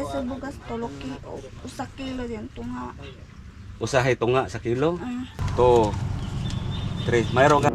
sa bugas tulo ki o usa kilo din tunga. Usahay tunga sa kilo. Ah, To. Tre, mayroon ka.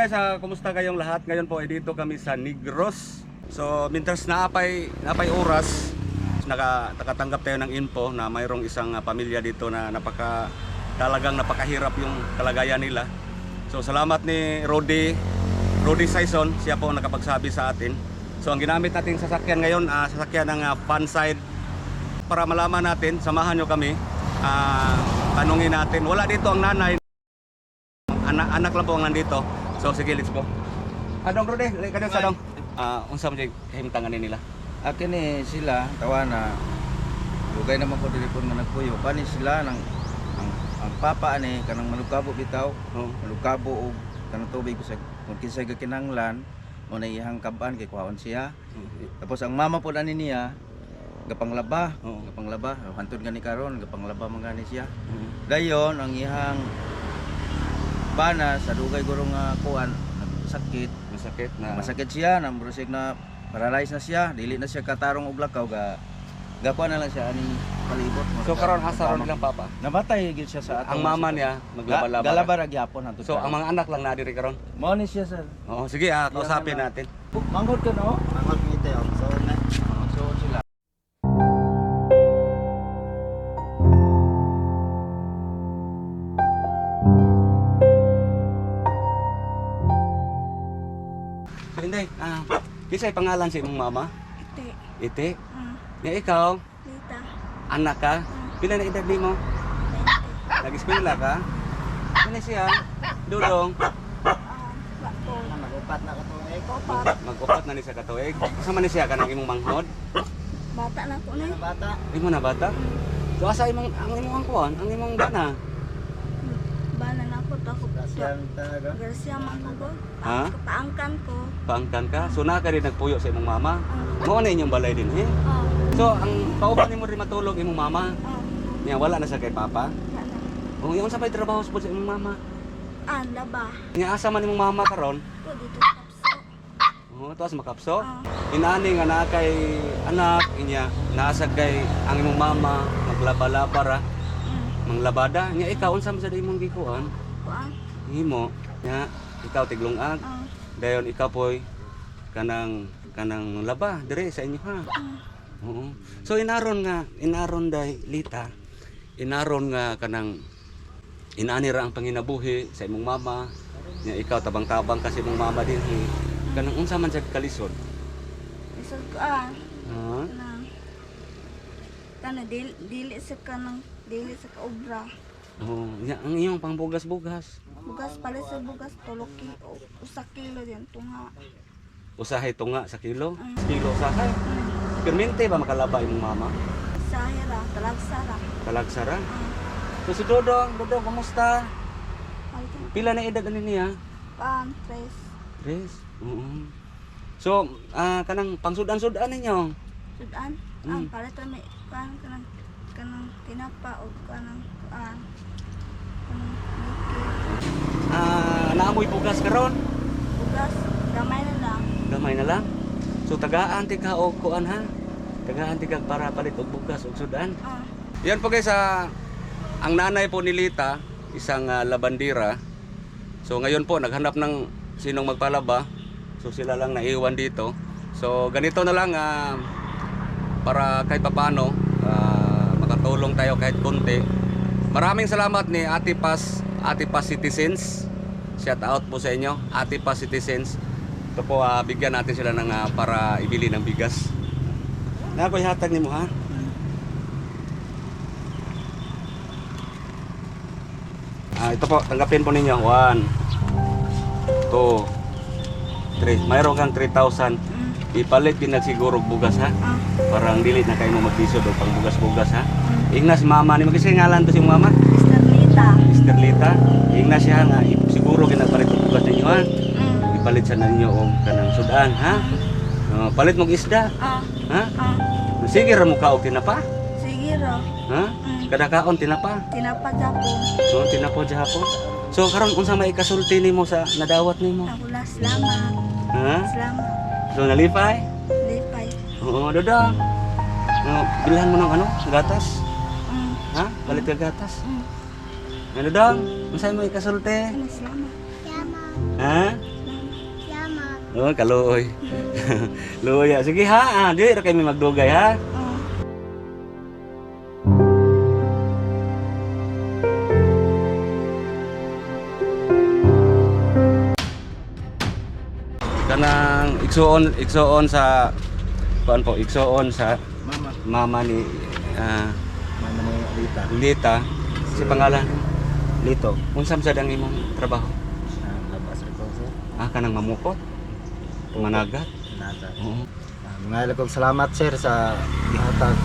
Guys, ah, kumusta kayong lahat? Ngayon po ay dito kami sa Negros. So, mientras naapay, naapay oras, naka, nakatanggap tayo ng info na mayroong isang ah, pamilya dito na napaka talagang napakahirap yung kalagayan nila. So, salamat ni Rodi, Rodi Saison, siya po ang nakapagsabi sa atin. So, ang ginamit nating sasakyan ngayon, ah, sasakyan ng uh, fanside para malaman natin, samahan nyo kami. Ah, tanungin natin, wala dito ang nanay, anak anak lang po ang nandito. So sige, let's go. Adong Rode, lay kadong sa dong. Ah, unsa man jay himtangan nila? Akin ni sila tawana Lugay naman ko dili po nga nagpuyo kani sila nang ang, ang papa ani kanang malukabo bitaw Oh. malukabo og kanang tubig sa kung kinsay gakinanglan mo na iyang kaban kay kuhaon siya tapos ang mama po ani niya gapanglaba Oo. gapanglaba hantod gani karon gapanglaba man gani siya Mm. dayon ang iyang bana sa dugay guro nga kuan sakit Masakit na. masakit siya nang brusik na paralyzed na siya dili na siya katarong og lakaw ga gakuan na lang siya ani palibot So karon asa ron nilang papa? namatay gyud siya sa Ang mama niya maglaba-laba. galaba ra gyapon hantud So ang mga anak lang na diri karon. mao ni siya sir Oo, sige, ah, kausapin natin. manghod ka no kisay pangalan sa imong mama? ite. Ite. Ah, Ya ikaw, dita. anak ka. Pila na edad nimo? 20. Nag-eskwela ka? Ano siya? Dudong. Ah, bato. nagupat na Kopat. Mag-upat na ni sa katuig. Asa man ni siya kanang imong manghod? Bata na ko na. bata Imo na bata? So asa imong ang imong angkuan, ang imong bana? Na ko tako. talaga Garcia man ko go. Ha? Paangkan ko. Paangkan ka. So na ka rin nagpuyo sa imong mama. Ah, Mao na inyong balay din eh. ah, So ang kauban nimo rin matulog imong mama. ah, Nya wala na sa kay papa. wala. O yung sa may trabaho sa imong mama. Ah, laba. Nya asa man imong mama karon? Ko dito kapso. Oh, tuwas makapso. Ah, Inani nga na kay anak inya nasa kay ang imong mama maglaba-laba ra, mm, manglabada. Nya ikaw unsa man sa imong gikuan? Himo. Nya ikaw tiglungag. Ah, Dayon ikaw poy kanang kanang laba dire sa inyo ha. ah, Oo. So inaron nga, inaron day lita. Inaron nga kanang inaani ra ang panginabuhi sa imong mama. Nya ikaw tabang-tabang kasi imong mama din hi. Kanang unsa man sa kalisod. isod ko ah. Ha? Kana dili, dili sa kanang dili sa kaobra. Oo. Nya ang iyong pangbugas-bugas. Bugas pala sa bugas tulo ki o usa kilo din tunga. Usahay tunga sa kilo. Mm. Kilo usahay. Mm, Permente ba makalaba imong mama? Sahira, talagsara. Talagsara. Ah, So si Dodong, Dodong, kumusta? ay, Pila na edad ani niya? Pan, tres. Tres. Oo. So, ah kanang pangsudan-sudan ninyo. Sudan. Mm. Ang palit may pan kanang kanang tinapa o kanang kuan. Ah, naamoy bugas karon. Bugas, gamay na lang. Gamay na lang. So tagaan ti ka og kuan ha. Tagaan ti ka para palit og bugas og sudan. Ah, Yan po guys, ah, ang nanay po ni Lita, isang ah, labandira. So ngayon po naghanap ng sinong magpalaba. So sila lang naiwan dito. So ganito na lang ah, para kahit papano ah, makatulong tayo kahit konti. Maraming salamat ni Ate Pas, Ate Pas Citizens. Shout out po sa inyo, Ate Pas Citizens. Ito po ah, bigyan natin sila ng ah, para ibili ng bigas. Na ko ihatag nimo ha. Ah, ito po, tanggapin po ninyo. 1, 2, 3. Mayroon kang 3,000. Mm. Ipalit din na siguro bugas ha. Ah. Parang dili na kayo mo magtisod o pang bugas-bugas ha. Ignas mama ni kasi ngalan to si mama. Mr. Lita. Mr. Lita. Ignas siya nga siguro ginapalit og bugas ninyo ha. Mm. Ipalit sa ninyo og kanang sudan ha. Ah, palit mo og isda Ah. ha. Ah. Sige ra mo ka og tinapa Sige ro. ha. Mm. Kada kaon tinapa. Tinapad ako. So tinapo hapon. So karon unsa may ikasulti nimo sa nadawat nimo? Ako na salamat. Ha? Salamat. So nalipay? Lipay. Oo, dada. No, bilhan mo ng ano, gatas. Mm. Palit ka gatas. Mm. Ano daw? Masay mo ikasulti? Salamat. Salamat. Ha? Salamat. Oh, kaluoy. Luya. Sige ha, ah, di ra kami magdugay ha. Oh. Kanang igsuon, igsuon sa kuan po, igsuon sa Mama, mama ni ah, Rita. Lita. Si pangalan. Lito. Unsam sa dang imong trabaho? Ah, labas ito sir. Ah, kanang mamukot. Managat. Nata. Oo. Ah, mga kong salamat sir sa gihatag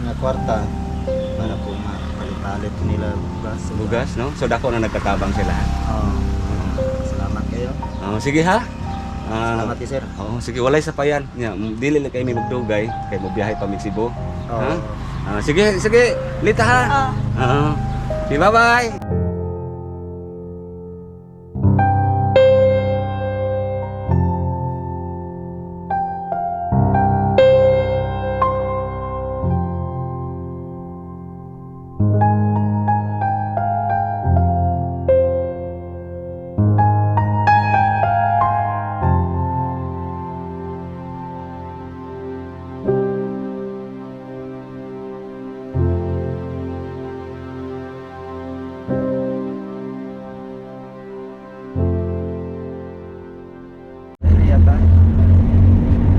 nga kwarta para po mapalit nila bugas. Bugas, no? So dako na nagkatabang sila. Oh, salamat kayo. Oh, sige ha. Ah, Salamat sir. Oo, sige, walay sa payan. Nya, dili lang kay mi magdugay kay mo biyahe pa mi Cebu. Oh. Ha? Ah, sige, sige. Lita ha. Oo. Sige, bye-bye.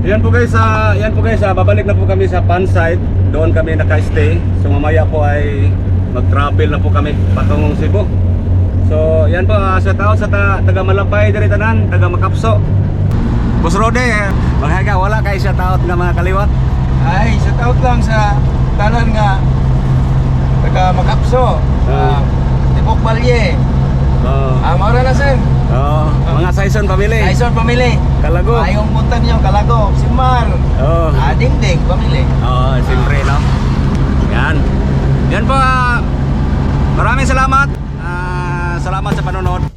Yan po guys, sa yan po guys, ah, babalik na po kami sa pan site. Doon kami naka-stay. So mamaya po ay mag-travel na po kami patungong Cebu. So yan po ah, sa tao sa ta, taga Malapay diri tanan, taga Makapso. Boss Rode, eh, maghaga wala kay sa taot nga mga kaliwat. Ay, sa taot lang sa tanan nga taga Makapso. Ah. Tibok Balye. Oh, Ah, maura na sir. Oh, Saison family. Aison pamili. Kalago. Ayong buntag niyo Kalago, Simar. Oh. Ah, Dingding pamili. Oo, siyempre, no? Yan. Yan po, ah, maraming salamat. Ah, salamat sa panonood.